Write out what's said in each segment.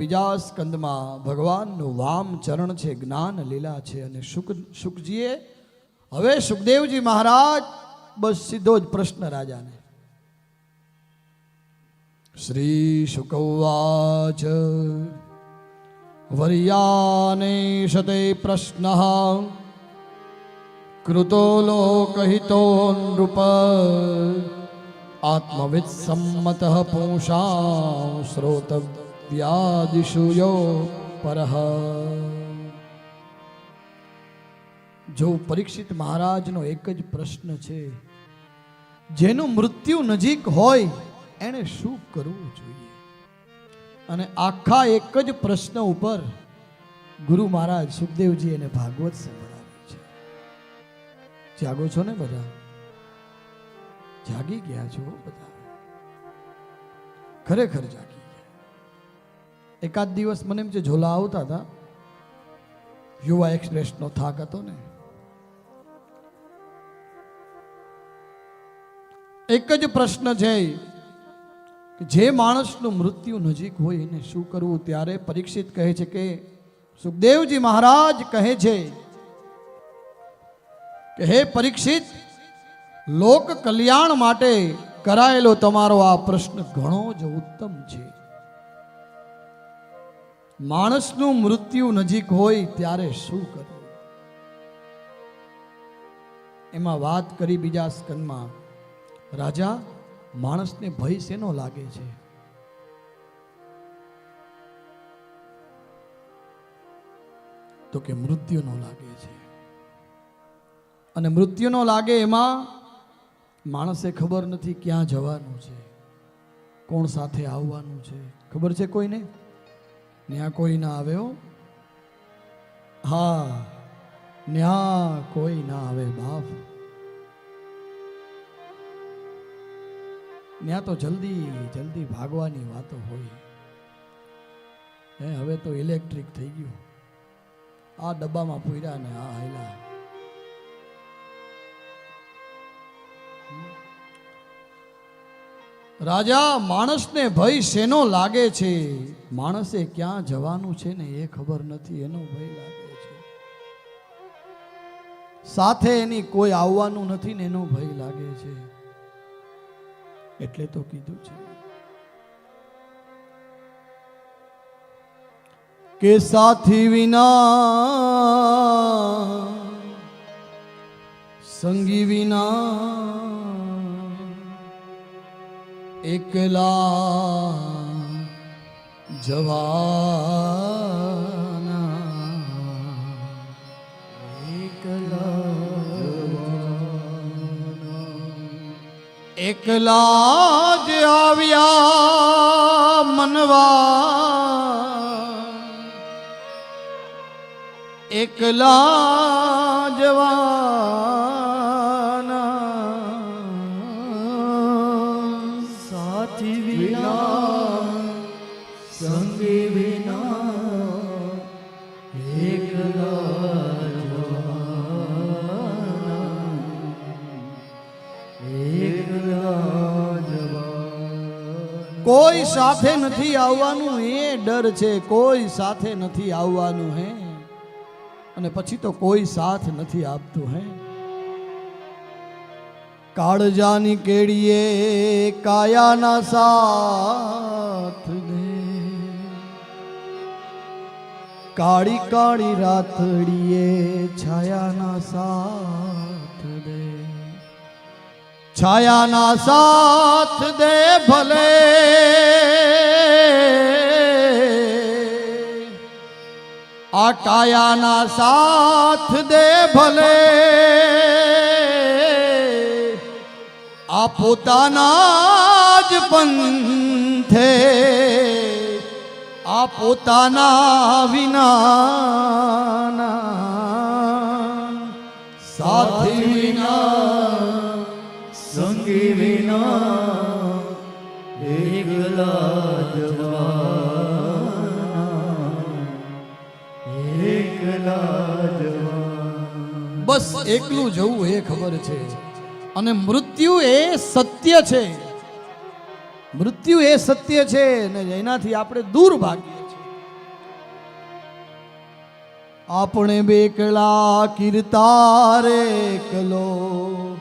બીજા સ્કંદમાં ભગવાનનું વામ ચરણ છે, જ્ઞાન લીલા છે અને સુખ સુખજીએ હવે સુખદેવજી મહારાજ બસ સીધો જ પ્રશ્ન રાજાને. શ્રી શુકવાચ, વર્યાને શતે પ્રશ્ન, કૃતો લોકહિતો નૃપ આત્મવિદ સંમત પુંસા યો પરહ. જો પરીક્ષિત મહારાજનો એક જ પ્રશ્ન છે, જેનું મૃત્યુ નજીક હોય એણે શું કરવું જોઈએ? અને આખા એક જ પ્રશ્ન ઉપર ગુરુ મહારાજ સુખદેવજી એને ભાગવત સંભળાવ્યું છે. જાગો છો ને બધા? જાગી ગયા છો બધા? ખરેખર જાગી એકાદ દિવસ મને એમ છે ઝોલા આવતા હતા યુવા એક્સપ્રેસનો થાક હતો ને. એક જ પ્રશ્ન છે જે માણસનું મૃત્યુ નજીક હોય એને શું કરવું? ત્યારે પરીક્ષિત કહે છે કે, સુખદેવજી મહારાજ કહે છે કે, હે પરીક્ષિત લોક કલ્યાણ માટે કરાયેલો તમારો આ પ્રશ્ન ઘણો જ ઉત્તમ છે. માણસનું મૃત્યુ નજીક હોય ત્યારે શું કરવું? એમાં વાત કરી બીજા સ્કંદમાં, રાજા, માણસને ભય શેનો લાગે છે? તો કે મૃત્યુનો લાગે છે. અને મૃત્યુનો લાગે એમાં માણસે ખબર નથી ક્યાં જવાનું છે, કોણ સાથે આવવાનું છે. ખબર છે કોઈને? ત્યાં કોઈ ના આવ્યો હા. ન્યા કોઈ ના આવે બાપ. ત્યાં તો જલ્દી જલ્દી ભાગવાની વાતો હોય. હે, હવે તો ઇલેક્ટ્રિક થઈ ગયું. આ ડબ્બામાં પૂર્યા ને આ હાયલા રાજા, માણસને ભય શેનો લાગે છે? માણસે ક્યાં જવાનું છે ને એ ખબર નથી, એનો ભય લાગે છે. સાથે એની કોઈ આવવાનું નથી ને એનો ભય લાગે છે. એટલે તો કીધું છે. કે સાથી વિના, સંગી વિના એકલા જવાના. એકલા જ આવ્યા મનવા. એકલા જવાના વિના સંગી વિના કોઈ સાથે નથી આવવાનું, એ ડર છે. કોઈ સાથે નથી આવવાનું હે. અને પછી તો કોઈ સાથ નથી આપતું હે. કાળજાની કેડીએ કાયાના સાથ કાળી કાળી રાતડીએ છાયાના સાથ દે. છાયાના સાથ દે ભલે. આ કાયાના સાથ દે ભલે. આ પોતાના જ પંથે. આ પોતાના વિના સાથી વિના, સંગી વિના, એકલા એકલા બસ એકલું જવું એ ખબર છે. અને મૃત્યુ એ સત્ય છે. મૃત્યુ એ સત્ય છે ને એનાથી આપણે દૂર ભાગીએ છીએ. આપણે બેકળા કિરતારે કલો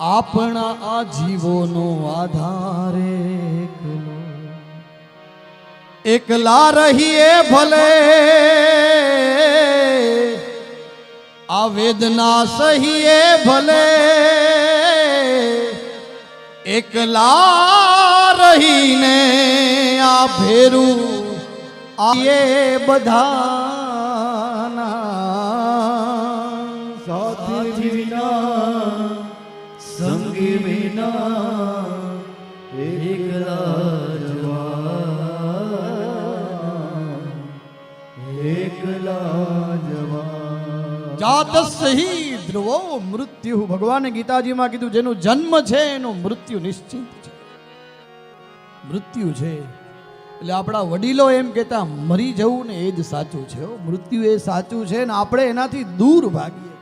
આપણા આ જીવોનો આધારે કલો એકલા રહીએ ભલે. આ વેદના સહીએ ભલે એકલા રહીને આ ભેરું આયે બધાના જાત સહી ધ્રુવો મૃત્યુ. ભગવાને ગીતાજીમાં કીધું, જેનું જન્મ છે, એનું મૃત્યુ નિશ્ચિત છે. મૃત્યુ છે. એટલે આપણા વડીલો એમ કહેતા, મરી જવું ને એ જ સાચું છે. મૃત્યુ એ સાચું છે ને આપણે એનાથી દૂર ભાગીએ.